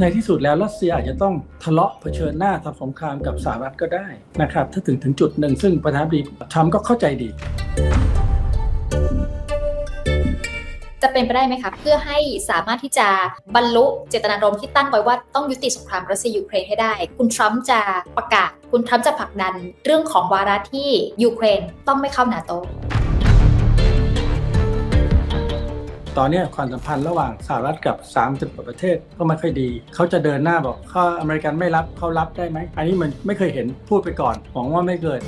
ในที่สุดแล้วรัสเซียอาจจะต้องทะเลาะเผชิญหน้าทำสงครามกับสหรัฐก็ได้นะครับ ถ้าถึงถึงจุดหนึ่งซึ่งประธานาธิบดีทรัมป์ก็เข้าใจดี จะเป็นไปได้ไหมคะ เพื่อให้สามารถที่จะบรรลุเจตนารมณ์ที่ตั้งไว้ว่าต้องยุติสงครามรัสเซียยูเครนให้ได้ คุณทรัมป์จะประกาศ คุณทรัมป์จะผลักดันเรื่องของวาระที่ยูเครนต้องไม่เข้านาโต ตอนนี้ความสัมพันธ์ระหว่างสหรัฐกับ 30กว่าประเทศก็ไม่ค่อยดี เขาจะเดินหน้าบอกถ้าอเมริกันไม่รับเขารับได้ไหม อันนี้มันไม่เคยเห็นพูดไปก่อนหวังว่าไม่เกิด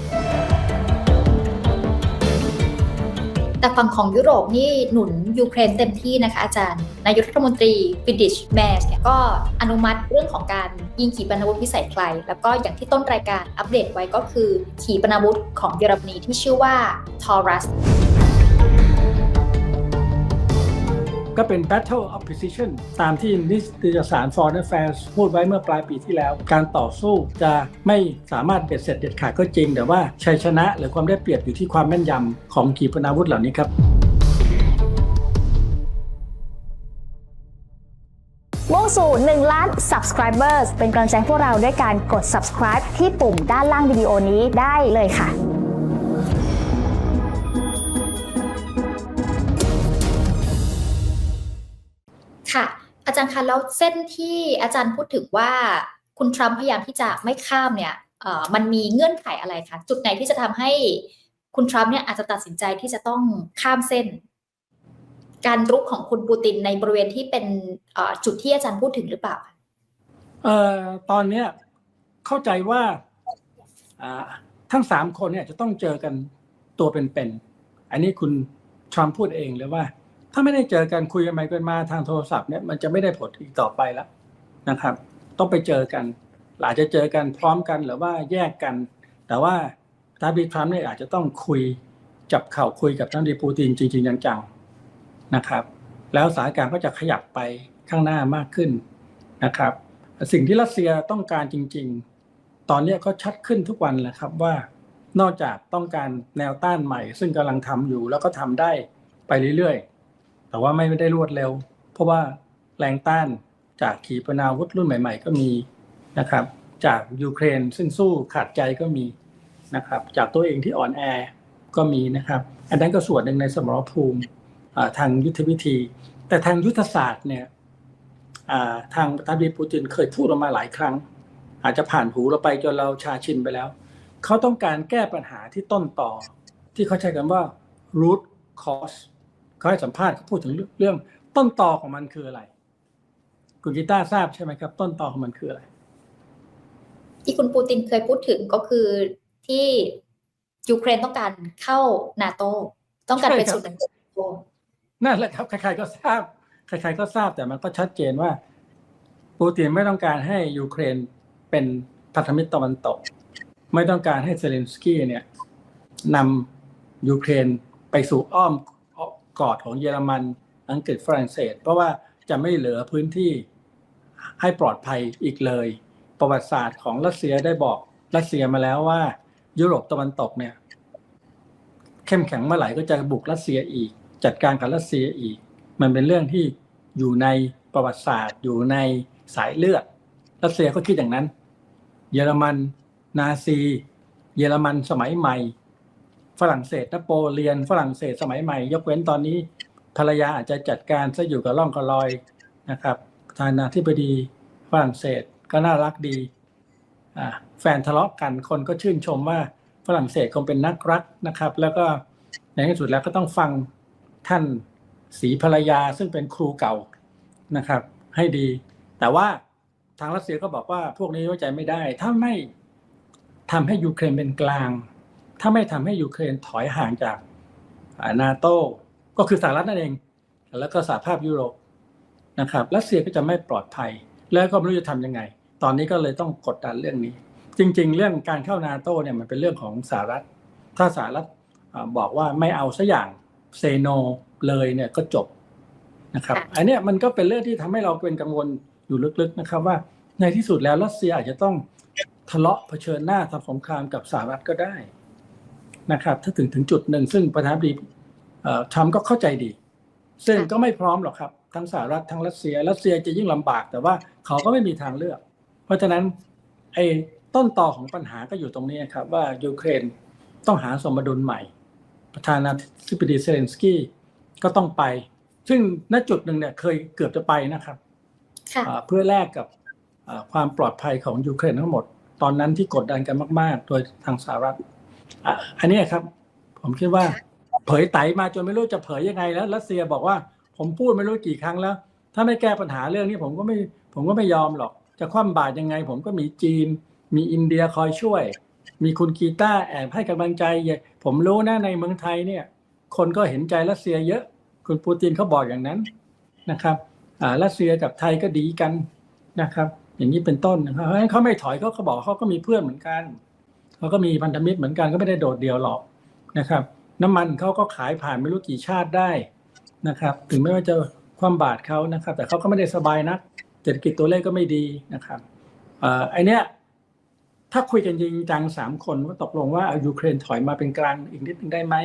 แต่ฝั่งของยุโรปนี่หนุนยูเครนเต็มที่นะคะอาจารย์ นายกรัฐมนตรีฟิดิชแมสเนี่ยก็อนุมัติเรื่องของการยิงขีปนาวุธพิสัยไกล แล้วก็อย่างที่ต้นรายการอัปเดตไว้ก็คือขีปนาวุธของเยอรมนีที่ชื่อว่าทอรัส ก็เป็น battle of precision ตามที่นิตยสาร Foreign Affairs พูดไว้เมื่อปลายปีที่แล้ว การต่อสู้จะไม่สามารถเบ็ดเสร็จเด็ดขาดก็จริง แต่ว่าชัยชนะหรือความได้เปรียบอยู่ที่ความแม่นยำของขีปนาวุธเหล่านี้ครับมุ่งสู่ 1 ล้าน subscribers เป็นกำลังใจพวกเราด้วยการกด subscribe ที่ปุ่มด้านล่างวิดีโอนี้ได้เลยค่ะ อาจารย์คะแล้วเส้นที่อาจารย์พูดถึงว่าคุณทรัมป์พยายามที่จะไม่ข้ามเนี่ยมันมีเงื่อนไขอะไรคะจุดไหนที่จะทำให้คุณทรัมป์เนี่ยอาจจะตัดสินใจที่จะต้องข้ามเส้น การรุกของคุณปูตินในบริเวณที่เป็นจุดที่อาจารย์พูดถึงหรือเปล่าเอ่อตอนเนี้ยเข้าใจว่าทั้งสามคนเนี่ยจะต้องเจอกันตัวเป็นๆอันนี้คุณทรัมป์พูดเองเลยว่า ถ้าไม่ได้เจอกันคุยกันไปกันมาทางโทรศัพท์เนี่ยมันจะไม่ได้ผลอีกต่อไปแล้วนะครับ ต้องไปเจอกันอาจจะเจอกันพร้อมกันหรือว่าแยกกัน แต่ว่าทาบีทรัมป์เนี่ยอาจจะต้องคุยจับเข่าคุยกับท่านดีปูตินจริง ๆ จังๆนะครับ แล้วสถานการณ์ก็จะขยับไปข้างหน้ามากขึ้นนะครับ สิ่งที่รัสเซียต้องการจริง ๆ ตอนนี้ก็ชัดขึ้นทุกวันแหละครับว่านอกจากต้องการแนวต้านใหม่ ซึ่งกำลังทำอยู่แล้วก็ทำได้ไปเรื่อยๆ แต่ว่าไม่ได้รวดเร็ว เพราะว่าแรงต้านจากขีปนาวุธรุ่นใหม่ ๆ ก็มีนะครับ จากยูเครนซึ่งสู้ขาดใจก็มีนะครับ จากตัวเองที่อ่อนแอก็มีนะครับ อันนั้นก็ส่วนหนึ่งในสมรภูมิทางยุทธวิธี แต่ทางยุทธศาสตร์เนี่ยทางประธานาธิบดีปูตินเคยพูดออกมาหลายครั้ง อาจจะผ่านหูเราไปจนเราชาชินไปแล้ว เขาต้องการแก้ปัญหาที่ต้นต่อ ที่เขาใช้คำว่า root cause เขาให้สัมภาษณ์เขาพูดถึงเรื่องต้นต่อของมันคืออะไร คุณกีตาร์ทราบใช่ไหมครับ ต้นต่อของมันคืออะไร ที่คุณปูตินเคยพูดถึงก็คือที่ยูเครนต้องการเข้านาโตต้องการเป็นใช่ครับส่วนหนึ่งของนาโตนั่นแหละครับ ใครๆก็ทราบ ใครๆก็ทราบแต่มันก็ชัดเจนว่า ปูตินไม่ต้องการให้ยูเครนเป็นพันธมิตรตะวันตก ไม่ต้องการให้เซเลนสกี้เนี่ยนำยูเครนไปสู่อ้อม กอดของเยอรมัน อังกฤษฝรั่งเศส เพราะว่าจะไม่เหลือพื้นที่ให้ปลอดภัยอีกเลย ประวัติศาสตร์ของรัสเซียได้บอกรัสเซียมาแล้วว่า ยุโรปตะวันตกเนี่ย เข้มแข็งเมื่อไหร่ก็จะบุกรัสเซียอีก จัดการกับรัสเซียอีก มันเป็นเรื่องที่อยู่ในประวัติศาสตร์ อยู่ในสายเลือด รัสเซียก็คิดอย่างนั้น เยอรมัน นาซี เยอรมันสมัยใหม่ ฝรั่งเศสนโปเลียนฝรั่งเศสสมัยใหม่ ยกเว้นตอนนี้ภรรยาอาจจะจัดการซะอยู่กับร่องกับรอยนะครับประธานาธิบดีฝรั่งเศสก็น่ารักดีแฟนทะเลาะกันคนก็ชื่นชมว่าฝรั่งเศสคงเป็นนักรักนะครับ แล้วก็ในที่สุดแล้วก็ต้องฟังท่านสีภรรยาซึ่งเป็นครูเก่านะครับ ให้ดี แต่ว่าทางรัสเซียก็บอกว่าพวกนี้ไว้ใจไม่ได้ ถ้าไม่ทำให้ยูเครนเป็นกลาง ถ้าไม่ทำให้ยูเครนถอยห่างจากนาโตก็คือสหรัฐนั่นเอง แล้วก็สหภาพยุโรปนะครับรัสเซียก็จะไม่ปลอดภัย แล้วก็ไม่รู้จะทำยังไง ตอนนี้ก็เลยต้องกดดันเรื่องนี้ จริง ๆ เรื่องการเข้านาโตเนี่ยมันเป็นเรื่องของสหรัฐ ถ้าสหรัฐอ่าบอกว่าไม่เอาสัอย่างเซโนเลยเนี่ยก็จบนะครับค่ะอันเนี้ยมันก็เป็นเรื่องที่ทำให้เราเป็นกังวลอยู่ลึกๆนะครับว่าในที่สุดแล้วรัสเซียอาจจะต้องทะเลาะเผชิญหน้าทำสงครามกับสหรัฐก็ได้ นะครับ ถ้าถึงถึงจุดหนึ่ง ซึ่งประธานาธิบดีเอ่อทรัมป์ก็เข้าใจดี ซึ่งก็ไม่พร้อมหรอกครับ ทั้งสหรัฐทั้งรัสเซีย รัสเซียจะยิ่งลำบาก แต่ว่าเขาก็ไม่มีทางเลือก เพราะฉะนั้นไอ้ต้นต่อของปัญหาก็อยู่ตรงนี้ครับ ว่ายูเครนต้องหาสมดุลใหม่ ประธานาธิบดีเซเลนสกี้ก็ต้องไป ซึ่งณจุดหนึ่งเนี่ยเคยเกือบจะไปนะครับค่ะอ่าเพื่อแลกกับอ่าความปลอดภัยของยูเครนทั้งหมด ตอนนั้นที่กดดันกันมาก ๆ โดยทางสหรัฐ อะอันเนี้ยครับ ผมคิดว่า เผยไตมาจนไม่รู้จะเผยยังไงแล้วรัสเซียบอกว่า ผมพูดไม่รู้กี่ครั้งแล้ว ถ้าไม่แก้ปัญหาเรื่องนี้ผมก็ไม่ ผมก็ไม่ยอมหรอก จะคว่ำบาตรยังไง ผมก็มีจีน มีอินเดียคอยช่วย มีคุณกีตาแอบให้กำลังใจ ผมรู้นะในเมืองไทยเนี่ย คนก็เห็นใจรัสเซียเยอะ คุณปูตินเขาบอกอย่างนั้นนะครับอ่ารัสเซียกับไทยก็ดีกันนะครับ อย่างนี้เป็นต้นนะครับเพราะฉะนั้นเขาไม่ถอยเขาก็บอกเขาก็มีเพื่อนเหมือนกัน เขาก็มีพันธมิตรเหมือนกันก็ไม่ได้โดดเดี่ยวหรอกนะครับ น้ำมันเขาก็ขายผ่านไม่รู้กี่ชาติได้นะครับ ถึงแม้ว่าจะคว่ำบาตรเขานะครับ แต่เขาก็ไม่ได้สบายนักเศรษฐกิจตัวเลขก็ไม่ดีนะครับอ่อไอเนี้ยถ้าคุยกันจริงจังสามคนว่าตกลงว่าเอายูเครนถอยมาเป็นกลางอีกนิดนึงได้ไหม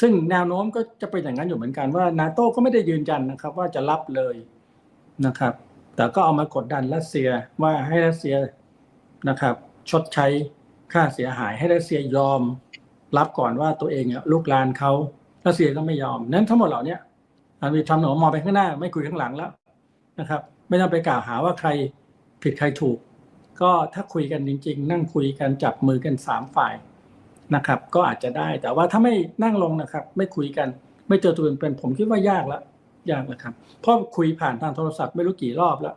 ซึ่งแนวโน้มก็จะเป็นอย่างนั้นอยู่เหมือนกันว่านาโต้ก็ไม่ได้ยืนยันนะครับ ว่าจะรับเลยนะครับ แต่ก็เอามากดดันรัสเซียว่าให้รัสเซียนะครับ ชดใช้ ค่าเสียหายให้รัสเซียยอม รับก่อนว่าตัวเองอะลูกลานเขารัสเซียก็ไม่ยอม นั้นทั้งหมดเหล่านี้อันมีทำหนอมองไปข้างหน้า ไม่คุยข้างหลังแล้วนะครับ ไม่ต้องไปกล่าวหาว่าใครผิดใครถูก ก็ถ้าคุยกันจริง ๆ นั่งคุยกันจับมือกันสามฝ่ายนะครับ ก็อาจจะได้แต่ว่าถ้าไม่นั่งลงนะครับ ไม่คุยกัน ไม่เจอตัวเป็นผมคิดว่ายากแล้วยากแล้วครับเพราะคุยผ่านทางโทรศัพท์ไม่รู้กี่รอบแล้ว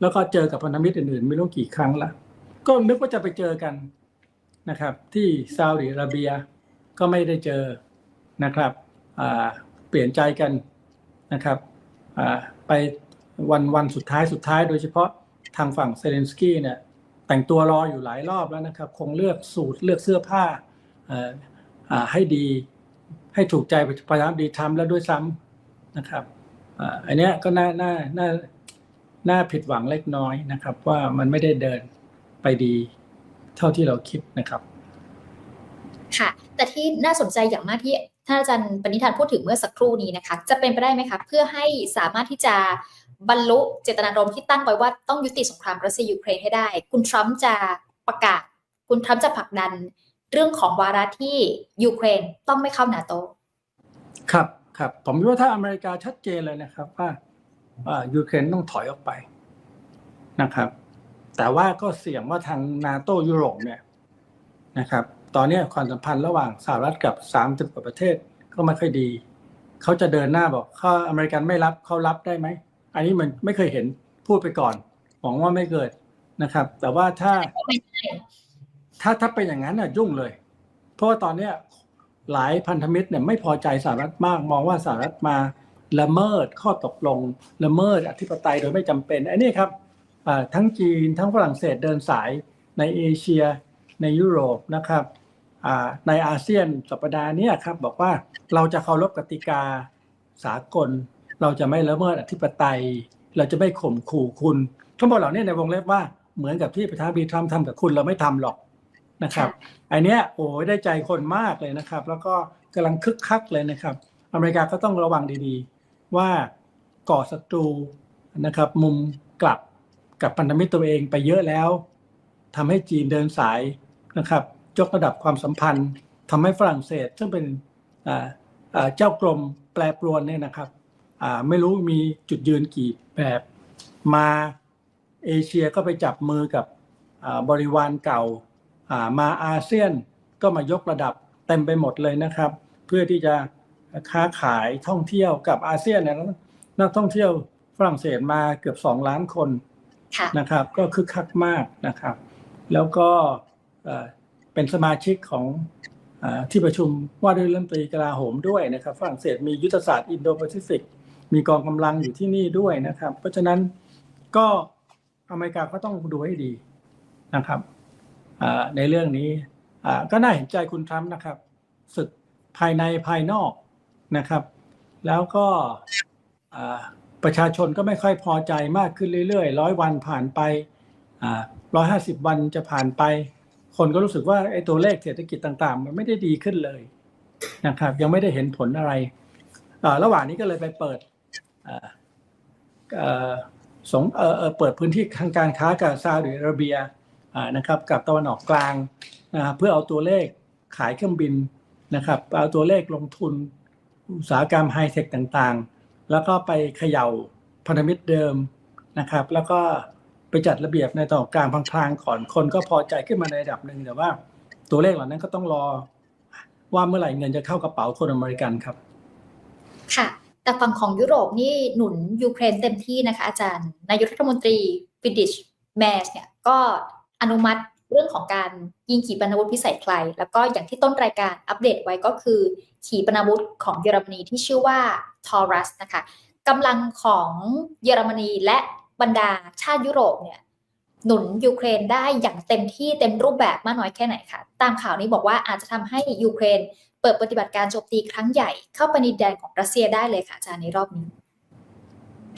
แล้วก็เจอกับพันธมิตรอื่นๆ ไม่รู้กี่ครั้งล้วก็นึกว่าจะไปเจอกัน นะครับ ที่ซาอุดิอาระเบียก็ไม่ได้เจอนะครับเปลี่ยนใจกันนะครับไปวันวันสุดท้ายสุดท้าย โดยเฉพาะทางฝั่งเซเลนสกี้เนี่ยแต่งตัวรออยู่หลายรอบแล้วนะครับ คงเลือกสูตรเลือกเสื้อผ้าให้ดีให้ถูกใจประธานาธิบดีทรัมป์แล้วด้วยซ้ำนะครับอันนี้ก็น่าน่าน่าน่าผิดหวังเล็กน้อยนะครับ ว่ามันไม่ได้เดินไปดี เท่าที่เราคิดนะครับค่ะ แต่ที่น่าสนใจอย่างมากที่ท่านอาจารย์ปณิธานพูดถึงเมื่อสักครู่นี้นะคะ จะเป็นไปได้ไหมคะเพื่อให้สามารถที่จะบรรลุเจตนารมณ์ที่ตั้งไว้ว่าต้องยุติสงครามรัสเซียยูเครนให้ได้ คุณทรัมป์จะประกาศ คุณทรัมป์จะผลักดันเรื่องของวาระที่ยูเครนต้องไม่เข้านาโต ครับครับผมคิดว่าถ้าอเมริกาชัดเจนเลยนะครับว่าอ่ายูเครนต้องถอยออกไปนะครับ แต่ว่าก็เสี่ยงว่าทางนาโตยุโรปเนี่ยนะครับ ตอนเนี้ยความสัมพันธ์ระหว่างสหรัฐกับสามสิบกว่าประเทศก็ไม่ค่อยดี เขาจะเดินหน้าบอกเขาอเมริกันไม่รับเขารับได้ไหม อันนี้มันไม่เคยเห็นพูดไปก่อนหวังว่าไม่เกิดนะครับ แต่ว่าถ้าไม่ได้ถ้าถ้าเป็นอย่างนั้นน่ะยุ่งเลย เพราะว่าตอนเนี้ยหลายพันธมิตรเนี่ยไม่พอใจสหรัฐมากมองว่าสหรัฐมาละเมิดข้อตกลง ละเมิดอธิปไตยโดยไม่จำเป็นไอ้นี่ครับอ่า ทั้งจีนทั้งฝรั่งเศสเดินสายในเอเชียในยุโรปนะครับในอาเซียนสัปดาห์นี้ครับบอกว่าเราจะเคารพกติกาสากล เราจะไม่ละเมิดอธิปไตย เราจะไม่ข่มขู่คุณทั้งหมดเหล่านี้ในวงเล็บว่าเหมือนกับที่ประธานาธิบดีทรัมป์ทำกับคุณเราไม่ทำหรอกนะครับอันเนี้ยโอ้ยได้ใจคนมากเลยนะครับ แล้วก็กำลังคึกคักเลยนะครับ อเมริกาก็ต้องระวังดีๆ ว่าก่อศัตรูนะครับ มุมกลับ กับพันธมิตรตัวเองไปเยอะแล้วทำให้จีนเดินสายนะครับยกระดับความสัมพันธ์ทำให้ฝรั่งเศส ซึ่งเป็นเจ้ากรมแปรปรวนเนี่ยนะครับไม่รู้มีจุดยืนกี่แบบมาเอเชียก็ไปจับมือกับบริวารเก่ามาอาเซียนก็มายกระดับเต็มไปหมดเลยนะครับ เพื่อที่จะค้าขายท่องเที่ยวกับอาเซียนเนี่ยนักท่องเที่ยวฝรั่งเศสมาเกือบ 2 ล้านคน นะครับ ก็คึกคักมากนะครับ แล้วก็เป็นสมาชิกของอที่ประชุมว่าด้วยเรื่องตรีกลาโหมด้วยนะครับ ฝรั่งเศสมียุทธศาสตร์อินโดแปซิฟิก มีกองกำลังอยู่ที่นี่ด้วยนะครับ เพราะฉะนั้นก็อเมริกาก็ต้องดูให้ดีนะครับในเรื่องนี้ก็น่าเห็นใจคุณทรัมป์นะครับศึกภายในภายนอกนะครับ แล้วก็ ประชาชนก็ไม่ค่อยพอใจมากขึ้นเรื่อยๆร้อยวันผ่านไปร้อยห้าสิบวันจะผ่านไป คนก็รู้สึกว่าไอ้ตัวเลขเศรษฐกิจต่าง ๆ มันไม่ได้ดีขึ้นเลยนะครับ ยังไม่ได้เห็นผลอะไร ระหว่างนี้ก็เลยไปเปิดเอ่อสงเออเปิดพื้นที่ทางการค้ากับซาอุดิอาระเบียนะครับ กับตะวันออกกลางนะเพื่อเอาตัวเลขขายเครื่องบินนะครับ เอาตัวเลขลงทุนอุตสาหกรรมไฮเทคต่างๆ แล้วก็ไปเขย่าพันธมิตรเดิมนะครับ แล้วก็ไปจัดระเบียบในตะวันออกกลางพลางก่อนคนก็พอใจขึ้นมาในระดับหนึ่งแต่ว่าตัวเลขเหล่านั้นก็ต้องรอว่าเมื่อไหร่เงินจะเข้ากระเป๋าคนอเมริกันครับ ค่ะ แต่ฝั่งของยุโรปนี่หนุนยูเครนเต็มที่นะคะอาจารย์ นายกรัฐมนตรีฟิดิชแมสเนี่ยก็อนุมัติเรื่องของการยิงขีปนาวุธพิสัยไกล แล้วก็อย่างที่ต้นรายการอัปเดตไว้ก็คือ ขีปนาวุธของเยอรมนีที่ชื่อว่า ทอรัสนะคะกำลังของเยอรมนีและบรรดาชาติยุโรปเนี่ยหนุนยูเครนได้อย่างเต็มที่เต็มรูปแบบมากน้อยแค่ไหนคะตามข่าวนี้บอกว่าอาจจะทำให้ยูเครน เปิดปฏิบัติการโจมตีครั้งใหญ่เข้าไปในแดนของรัสเซียได้เลยค่ะอาจารย์ในรอบนี้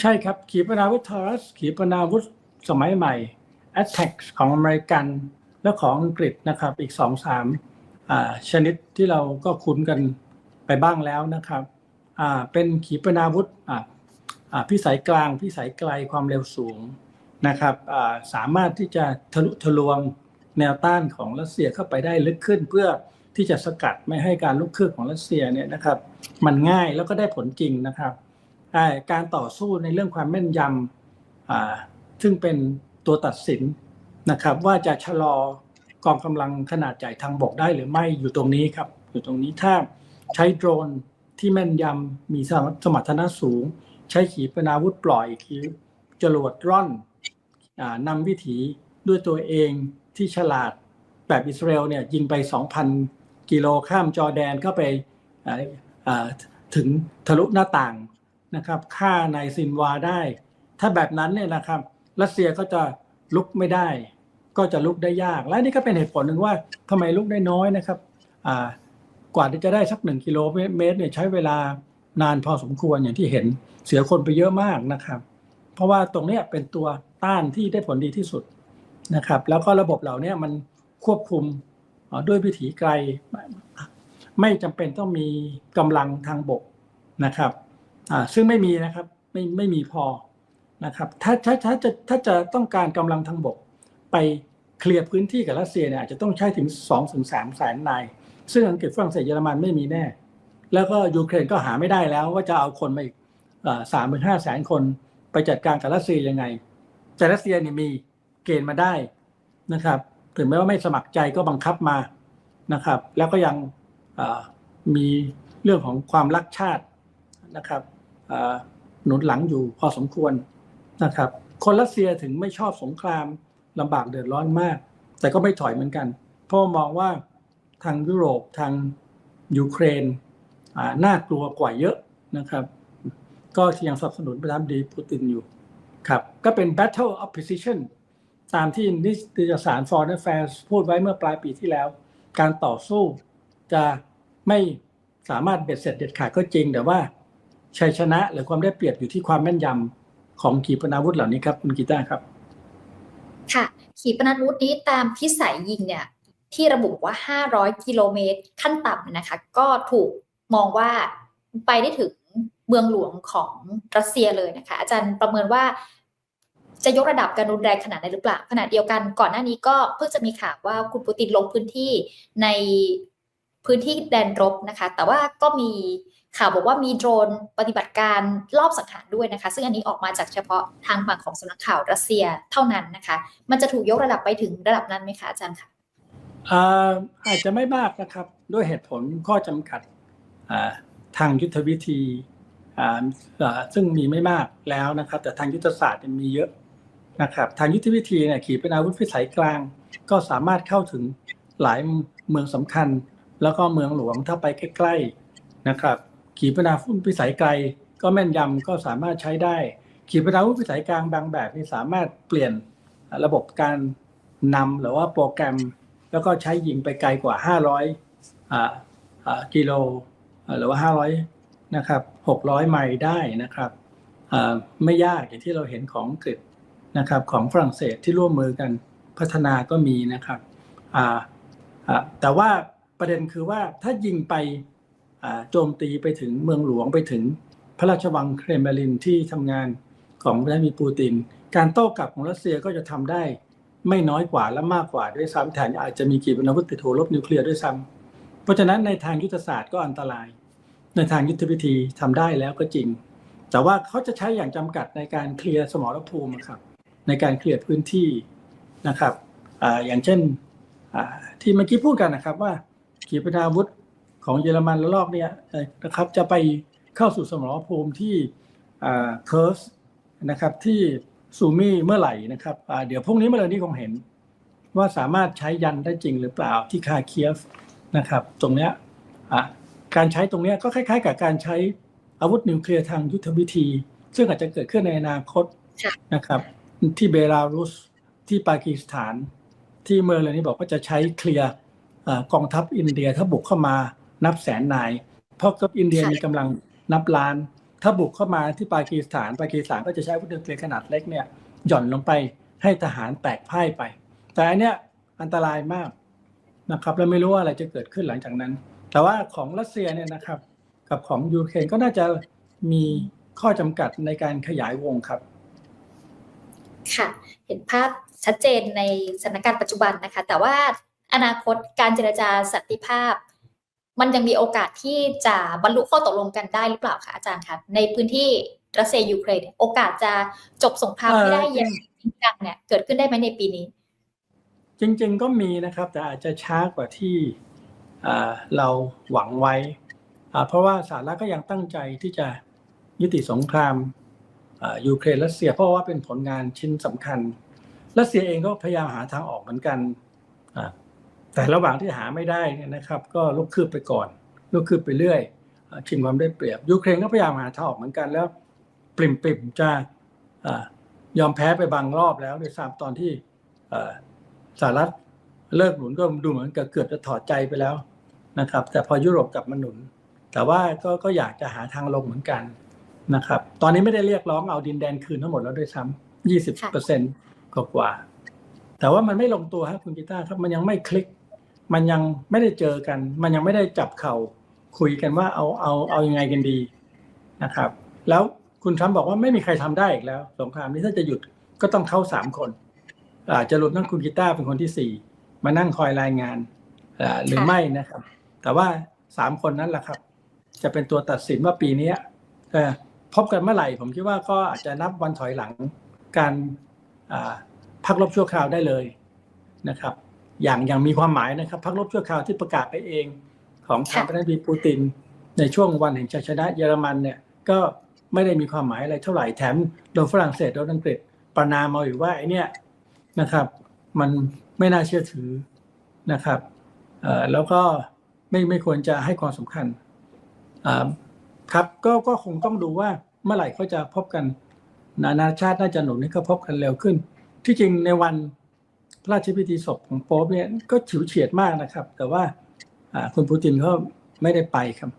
ใช่ครับ ขีปนาวุธทอรัส ขีปนาวุธสมัยใหม่ a t t a c ของอเมริกันและของอังกฤษนะครับ อีกสองสามชนิดที่เราก็คุ้นกันไปบ้างแล้วนะครับ เป็นขีปนาวุธพิสัยกลางพิสัยไกลความเร็วสูงนะครับสามารถที่จะทะลุทะลวงแนวต้านของรัสเซียเข้าไปได้ลึกขึ้น เพื่อที่จะสกัดไม่ให้การลุกคืบของรัสเซียเนี่ยนะครับ มันง่ายแล้วก็ได้ผลจริงนะครับการต่อสู้ในเรื่องความแม่นยำซึ่งเป็นตัวตัดสินนะครับ ว่าจะชะลอกองกำลังขนาดใหญ่ทางบกได้หรือไม่อยู่ตรงนี้ครับ อยู่ตรงนี้ถ้าใช้โดรน ที่แม่นยำมีสมรรถนะสูง ใช้ขีปนาวุธปล่อยขีจรวดร่อนอนำวิถีด้วยตัวเองที่ฉลาดแบบอิสราเอลเนี่ยยิงไป 2,000 กิโลข้ามจอแดนเข้าไปถึงทะลุหน้าต่างนะครับฆ่านายซินวาได้ ถ้าแบบนั้นเนี่ยนะครับรัสเซียก็จะลุกไม่ได้ ก็จะลุกได้ยาก และนี่ก็เป็นเหตุผลหนึ่งว่าทำไมลุกได้น้อยนะครับ กว่าที่จะได้สักหนึ่งกิโลเมตรเนี่ยใช้เวลานานพอสมควรอย่างที่เห็นเสียคนไปเยอะมากนะครับ เพราะว่าตรงนี้เป็นตัวต้านที่ได้ผลดีที่สุดนะครับ แล้วก็ระบบเหล่านี้มันควบคุมด้วยวิถีไกล ไม่จำเป็นต้องมีกำลังทางบกนะครับซึ่งไม่มีนะครับไม่ไม่มีพอนะครับถ้าถ้าถ้าจะถ้าจะต้องการกำลังทางบก ไปเคลียร์พื้นที่กับรัสเซียเนี่ยอาจจะต้องใช้ถึง2ถึง3แสนนาย ซึ่งอังกฤษฝรั่งเศสเยอรมันไม่มีแน่ แล้วก็ยูเครนก็หาไม่ได้แล้ว ว่าจะเอาคนมาอีกสามถึงห้าแสนคนไปจัดการกับรัสเซียยังไง แต่รัสเซียเนี่ยมีเกณฑ์มาได้นะครับ ถึงแม้ว่าไม่สมัครใจก็บังคับมานะครับ แล้วก็ยังมีเรื่องของความรักชาตินะครับหนุนหลังอยู่พอสมควรนะครับ คนรัสเซียถึงไม่ชอบสงครามลำบากเดือดร้อนมาก แต่ก็ไม่ถอยเหมือนกัน เพราะมองว่า ทางยุโรปทางยูเครนน่ากลัวกว่าเยอะนะครับ ก็ยังสนับสนุนประธานาธิบดีปูตินอยู่ครับก็เป็น battle of position ตามที่นิตยสาร Foreign Affairs พูดไว้เมื่อปลายปีที่แล้ว การต่อสู้จะไม่สามารถเบ็ดเสร็จเด็ดขาดก็จริง แต่ว่าชัยชนะหรือความได้เปรียบอยู่ที่ความแม่นยำของขีปนาวุธเหล่านี้ครับ คุณกีตาร์ครับ ค่ะ ขีปนาวุธนี้ตามพิสัยยิงเนี่ย ที่ระบุว่า 500 กิโลเมตรขั้นต่ำนะคะ ก็ถูกมองว่าไปได้ถึงเมืองหลวงของรัสเซียเลยนะคะ อาจารย์ประเมินว่าจะยกระดับการรุนแรงขนาดไหนหรือเปล่าขณะเดียวกันก่อนหน้านี้ก็เพิ่งจะมีข่าวว่าคุณปูตินลงพื้นที่ในพื้นที่แดนรบนะคะ แต่ว่าก็มีข่าวบอกว่ามีโดรนปฏิบัติการรอบสังหารด้วยนะคะ ซึ่งอันนี้ออกมาจากเฉพาะทางฝั่งของสำนักข่าวรัสเซียเท่านั้นนะคะ มันจะถูกยกระดับไปถึงระดับนั้นไหมคะอาจารย์คะ อาอาจจะไม่มากนะครับ ด้วยเหตุผลข้อจำกัดทางยุทธวิธีซึ่งมีไม่มากแล้วนะครับ แต่ทางยุทธศาสตร์มีเยอะนะครับ ทางยุทธวิธีเนี่ยขีปนาวุธพิสัยกลาง ก็สามารถเข้าถึงหลายเมืองสำคัญ แล้วก็เมืองหลวงถ้าไปใกล้ๆนะครับ ขีปนาวุธพิสัยไกล ก็แม่นยำก็สามารถใช้ได้ ขีปนาวุธพิสัยกลางบางแบบนี่สามารถเปลี่ยนระบบการนำหรือว่าโปรแกรม แล้วก็ใช้ยิงไปไกลกว่า 500กิโลหรือว่า 500 นะครับ 600 ไมล์ได้นะครับไม่ยากอย่างที่เราเห็นของอังกฤษนะครับของฝรั่งเศสที่ร่วมมือกันพัฒนาก็มีนะครับแต่ว่าประเด็นคือว่าถ้ายิงไปโจมตีไปถึงเมืองหลวงไปถึงพระราชวังเครมลินที่ทำงานของวลาดิมีปูติน การโต้กลับของรัสเซียก็จะทำได้ ไม่น้อยกว่าและมากกว่าด้วยซ้ำแถมอาจจะมีขีปนาวุธติดหัวรบนิวเคลียร์ด้วยซ้ำเพราะฉะนั้นในทางยุทธศาสตร์ก็อันตราย ในทางยุทธวิธีทำได้แล้วก็จริง แต่ว่าเขาจะใช้อย่างจำกัดในการเคลียร์สมรภูมิครับ ในการเคลียร์พื้นที่นะครับออย่างเช่นที่เมื่อกี้พูดกันนะครับว่าขีปนาวุธของเยอรมันละลอกเนี่ยนะครับจะไปเข้าสู่สมรภูมิที่เคิร์สนะครับที่ ซูมี่เมื่อไหร่นะครับอ่าเดี๋ยวพรุ่งนี้มาเลยนี่คงเห็น ว่าสามารถใช้ยันได้จริงหรือเปล่าที่คาเคียฟนะครับ ตรงเนี้ยอะการใช้ตรงเนี้ยก็คล้าย ๆ กับการใช้อาวุธนิวเคลียร์ทางยุทธวิธี ซึ่งอาจจะเกิดขึ้นในอนาคตค่ะนะครับ ที่เบลารุสที่ปากีสถาน ที่เมื่อเรนี้บอกว่าจะใช้เคลียร์เอ่อกองทัพอินเดียถ้าบุกเข้ามานับแสนนาย เพราะกับอินเดียมีกำลังนับล้าน ถ้าบุกเข้ามาที่ปากีสถาน ปากีสถานก็จะใช้อาวุธนิวเคลียร์ขนาดเล็กเนี่ยหย่อนลงไปให้ทหารแตกพ่ายไป แต่อันเนี้ยอันตรายมากนะครับและไม่รู้ว่าอะไรจะเกิดขึ้นหลังจากนั้น แต่ว่าของรัสเซียเนี่ยนะครับ กับของยูเครนก็น่าจะมีข้อจำกัดในการขยายวงครับ ค่ะ เห็นภาพชัดเจนในสถานการณ์ปัจจุบันนะคะ แต่ว่าอนาคตการเจรจาสันติภาพ มันยังมีโอกาสที่จะบรรลุข้อตกลงกันได้หรือเปล่าคะอาจารย์คะในพื้นที่รัสเซียยูเครนเนี่ยโอกาสจะจบสงครามที่ได้อย่างจริงจังเนี่ยเกิดขึ้นได้ไหมในปีนี้ จริง ๆ ก็มีนะครับ แต่อาจจะช้ากว่าที่อ่าเราหวังไว้อ่าเพราะว่าสหรัฐก็ยังตั้งใจที่จะยุติสงครามอ่ายูเครนรัสเซียเพราะว่าเป็นผลงานชิ้นสำคัญรัสเซียเองก็พยายามหาทางออกเหมือนกันอ่า แต่ระหว่างที่หาไม่ได้นะครับ ก็ลุกคืบไปก่อน ลุกคืบไปเรื่อยชิงความได้เปรียบยูเครนก็พยายามหาทางออกเหมือนกันแล้ว ปริมปริมจะอายอมแพ้ไปบางรอบแล้วโดยซ้ำตอนที่สหรัฐเลิกหนุนก็ดูเหมือนกับเกือบจะถอดใจไปแล้วนะครับ แต่พอยุโรปกลับมาหนุน แต่ว่าก็ก็อยากจะหาทางลงเหมือนกันนะครับ ตอนนี้ไม่ได้เรียกร้องเอาดินแดนคืนทั้งหมดแล้วด้วยซ้ำยี่สิบเปอร์เซ็นต์กว่าแต่ว่ามันไม่ลงตัวครับคุณกีตาร์ครับมันยังไม่คลิก มันยังไม่ได้เจอกัน มันยังไม่ได้จับเข่าคุยกันว่าเอาเอาเอายังไงกันดีนะครับ แล้วคุณทรัมป์บอกว่าไม่มีใครทำได้อีกแล้ว สงครามนี้ถ้าจะหยุดก็ต้องเข้าสามคนอาจจะรวมทั้งคุณกีตาร์เป็นคนที่สี่มานั่งคอยรายงานหรือไม่นะครับ แต่ว่าสามคนนั้นแหละครับ จะเป็นตัวตัดสินว่าปีนี้พบกันเมื่อไหร่ ผมคิดว่าก็อาจจะนับวันถอยหลังการพักรบชั่วคราวได้เลยนะครับ อย่างอย่างมีความหมายนะครับพักรบชั่วคราวที่ประกาศไปเองของทางค่ะประธานาธิบดีปูติน ในช่วงวันแห่งชัยชนะเยอรมันเนี่ยก็ไม่ได้มีความหมายอะไรเท่าไหร่แถมโดนฝรั่งเศสโดนอังกฤษประนามมาอยู่ว่าไอเนี่ยนะครับ มันไม่น่าเชื่อถือนะครับเอ่อแล้วก็ไม่ไม่ควรจะให้ความสำคัญอ่าครับก็ก็คงต้องดูว่าเมื่อไหร่เขาจะพบกัน นานาชาติน่าจะหนุนให้เขาพบกันเร็วขึ้น ที่จริงในวัน พระราชพิธีศพของโป๊ปเนี่ยก็ฉิวเฉียดมากนะครับ แต่ว่าคุณปูตินเขาไม่ได้ไปครับ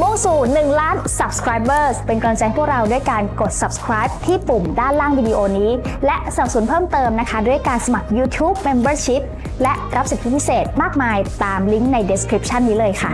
มุ่งสู่ 1 ล้าน subscribers เป็นกำลังใจให้พวกเราด้วยการกด subscribe ที่ปุ่มด้านล่างวิดีโอนี้ และสนับสนุนเพิ่มเติมนะคะ ด้วยการสมัคร YouTube Membership และรับสิทธิพิเศษมากมายตามลิงก์ใน description นี้เลยค่ะ